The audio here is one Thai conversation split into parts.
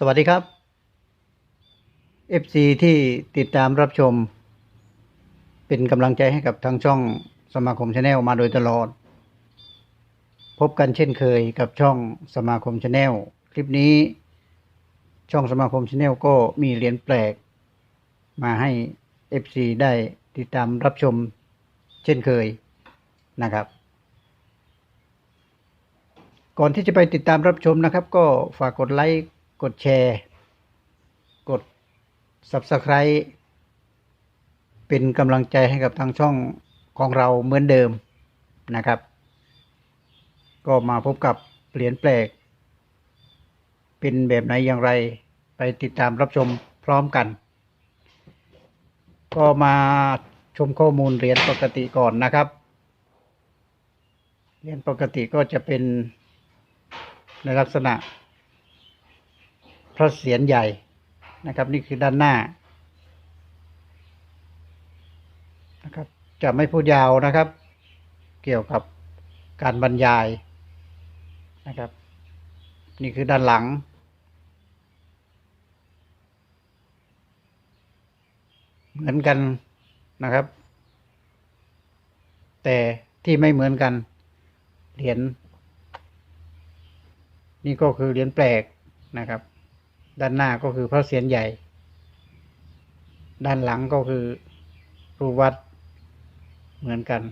สวัสดีครับ FC ที่ติดตามรับชม เป็นกำลังใจให้กับทางช่องสมาคมชาแนลมาโดยตลอด พบกันเช่นเคยกับช่องสมาคมชาแนลคลิปนี้ ช่องสมาคมชาแนลก็มีเหรียญแปลก มาให้ FC ได้ติดตามรับชมเช่นเคยนะครับก่อนที่จะไปติดตามรับชมนะครับ ก็ฝากกดไลค์ กดแชร์ กด Subscribe เป็นกำลังใจให้กับทางช่องของเราเหมือนเดิมนะครับ ก็มาพบกับเหรียญแปลก เป็นแบบไหนอย่างไรไปติดตามรับชมพร้อมกัน ก็มาชมข้อมูลเหรียญปกติก่อนนะครับเหรียญปกติก็จะเป็นในลักษณะ พระเศียรใหญ่นะครับ นี่คือด้านหน้านะครับ จะไม่พูดยาวนะครับ เกี่ยวกับการบรรยายนะครับ นี่คือด้านหลังเหมือนกันนะครับ แต่ที่ไม่เหมือนกัน เหรียญนี่ก็คือเหรียญแปลกนะครับ ด้านหน้าก็คือพระเศียรใหญ่ ด้านหลังก็คือรูปวัดเหมือนกัน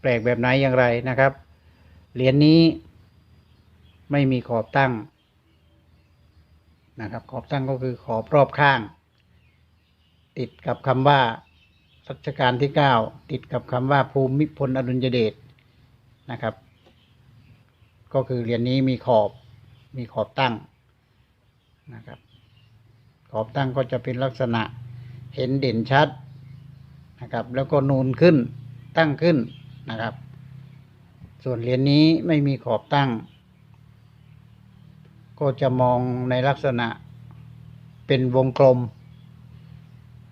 แปลกแบบไหนอย่างไรนะครับ เหรียญนี้ไม่มีขอบตั้งนะครับขอบตั้งก็คือขอบรอบข้าง ติดกับคำว่ารัชกาลที่เก้าติดกับคำว่าภูมิพลอดุลยเดชนะครับ ก็คือเหรียญนี้มีขอบมีขอบตั้ง นะครับ ขอบตั้งก็จะเป็นลักษณะเห็นเด่นชัดนะครับ แล้วก็นูนขึ้นตั้งขึ้นนะครับ ส่วนเหรียญนี้ไม่มีขอบตั้ง ก็จะมองในลักษณะเป็นวงกลม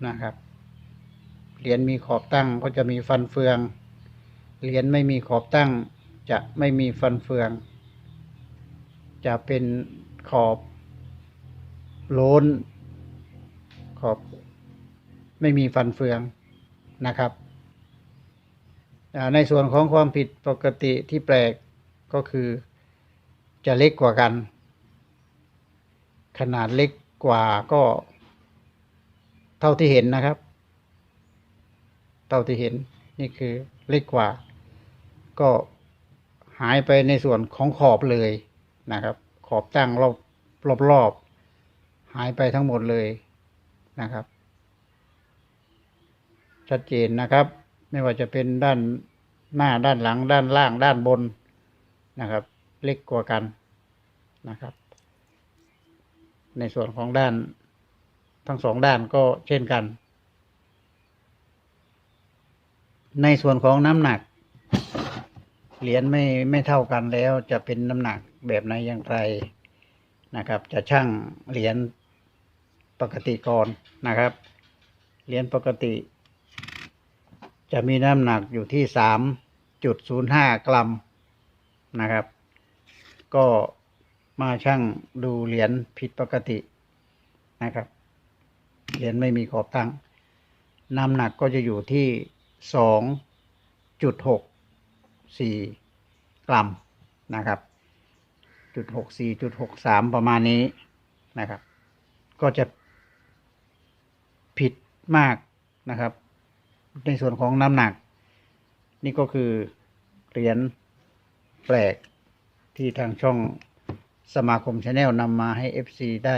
นะครับ เหรียญมีขอบตั้งก็จะมีฟันเฟือง เหรียญไม่มีขอบตั้ง จะไม่มีฟันเฟือง จะเป็นขอบ โล้น ขอบ ไม่มีฟันเฟืองนะครับ ในส่วนของความผิดปกติที่แปลกก็คือจะเล็กกว่ากัน ขนาดเล็กกว่าก็เท่าที่เห็นนะครับ เท่าที่เห็นนี่คือเล็กกว่า ก็หายไปในส่วนของขอบเลยนะครับ ขอบตั้งรอบรอบรอบ หายไปทั้งหมดเลยนะครับ ชัดเจนนะครับ ไม่ว่าจะเป็นด้านหน้าด้านหลัง ด้านล่างด้านบนนะครับ เล็กกว่ากันนะครับ ในส่วนของด้านทั้งสองด้านก็เช่นกัน ในส่วนของน้ำหนัก เหรียญไม่ไม่เท่ากันแล้วจะเป็นน้ำหนักแบบไหนอย่างไรนะครับ จะชั่งเหรียญ ปกติก่อนนะครับ เหรียญปกติ จะมีน้ำหนักอยู่ที่สามจุดศูนย์ห้ากรัมนะครับ ก็มาชั่งดูเหรียญผิดปกตินะครับ เหรียญไม่มีขอบตั้ง น้ำหนักก็จะอยู่ที่สองจุดหกสี่กรัมนะครับจุดหกสี่จุดหกสามประมาณนี้นะครับ ก็จะ มากนะครับ ในส่วนของน้ำหนัก นี่ก็คือเหรียญแปลกที่ทางช่องสมาคมชาแนลนำมาให้ FC ได้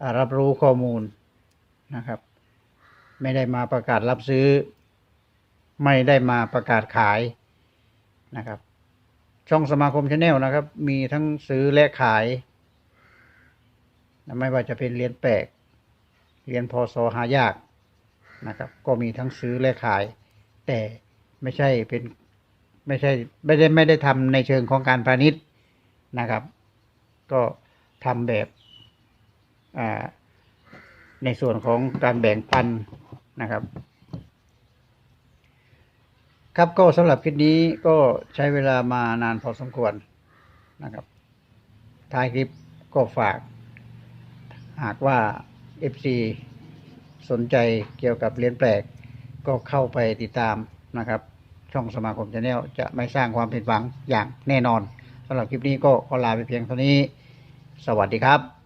อ่ารับรู้ข้อมูลนะครับ ไม่ได้มาประกาศรับซื้อ ไม่ได้มาประกาศขายนะครับ ช่องสมาคมชาแนลนะครับ มีทั้งซื้อและขาย ไม่ว่าจะเป็นเหรียญแปลกเหรียญพศหายาก นะครับ ก็มีทั้งซื้อและขาย แต่ไม่ใช่เป็นไม่ใช่ไม่ได้ไม่ได้ทำในเชิงของการพาณิชย์นะครับ ก็ทำแบบในส่วนของการแบ่งปันนะครับ ครับก็สำหรับคลิปนี้ก็ใช้เวลามานานพอสมควรนะครับท้ายคลิปก็ฝาก หากว่า FC สนใจเกี่ยวกับเรียนแปลกก็เข้าไปติดตามนะครับ ช่องสมาคมชาแนลจะไม่สร้างความผิดหวังอย่างแน่นอนสำหรับคลิปนี้ก็ขอลาไปเพียงเท่านี้ สวัสดีครับ